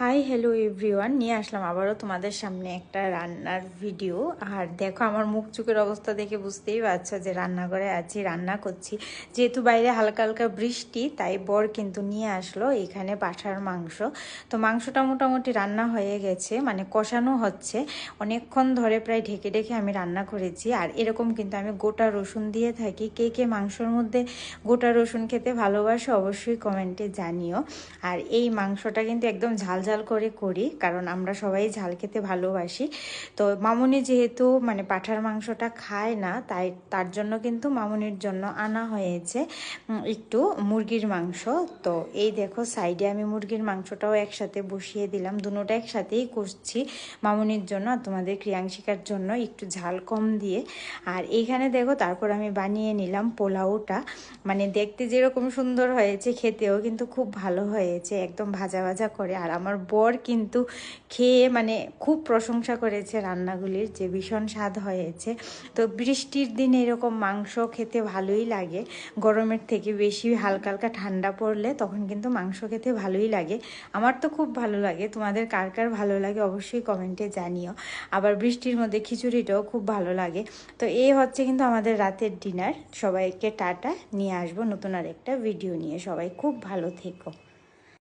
Hi hello everyone নিয়ে আসলাম আবারও তোমাদের সামনে একটা রান্নার ভিডিও আর দেখো, আমার মুখ চোখের অবস্থা দেখে বুঝতেই পারছ যে রান্নাঘরে আছি, রান্না করছি। যেহেতু বাইরে হালকা হালকা বৃষ্টি, তাই বর কিন্তু নিয়ে আসলো এখানে পাঠার মাংস। তো মাংসটা মোটামুটি রান্না হয়ে গেছে মানে কষানো হচ্ছে। অনেকক্ষণ ধরে প্রায় ঢেকে ঢেকে আমি রান্না করেছি। আর এরকম কিন্তু আমি গোটা রসুন দিয়ে থাকি। কে কে মাংসর মধ্যে গোটা রসুন খেতে ভালোবাসে অবশ্যই কমেন্টে জানিও। আর এই মাংসটা কিন্তু একদম ঝাল ঝাল করে করি, কারণ আমরা সবাই ঝাল খেতে ভালোবাসি। তো মামুনি যেহেতু মানে পাঠার মাংসটা খায় না, তাই তার জন্য কিন্তু মামুনির জন্য আনা হয়েছে একটু মুরগির মাংস। তো এই দেখো, সাইডে আমি মুরগির মাংসটাও একসাথে বসিয়ে দিলাম। দুটোটা একসাথেই করছি মামুনির জন্য আর তোমাদের ক্রিয়াংশিকার জন্য একটু ঝাল কম দিয়ে। আর এইখানে দেখো, তারপর আমি বানিয়ে নিলাম পোলাওটা। মানে দেখতে যেরকম সুন্দর হয়েছে, খেতেও কিন্তু খুব ভালো হয়েছে, একদম ভাজা ভাজা করে। আর আমার বর কিন্তু খেয়ে মানে খুব প্রশংসা করেছে রান্নাগুলির যে ভীষণ স্বাদ হয়েছে। তো বৃষ্টির দিনে এরকম মাংস খেতে ভালোই লাগে। গরমের থেকে বেশি হালকা হালকা ঠান্ডা পড়লে তখন কিন্তু মাংস খেতে ভালোই লাগে। আমার তো খুব ভালো লাগে। তোমাদের কার কার ভালো লাগে অবশ্যই কমেন্টে জানিও। আবার বৃষ্টির মধ্যে খিচুড়িটাও খুব ভালো লাগে। তো এই হচ্ছে কিন্তু আমাদের রাতের ডিনার। সবাইকে টাটা। নিয়ে আসব নতুন আর একটা ভিডিও নিয়ে। সবাই খুব ভালো থেকো।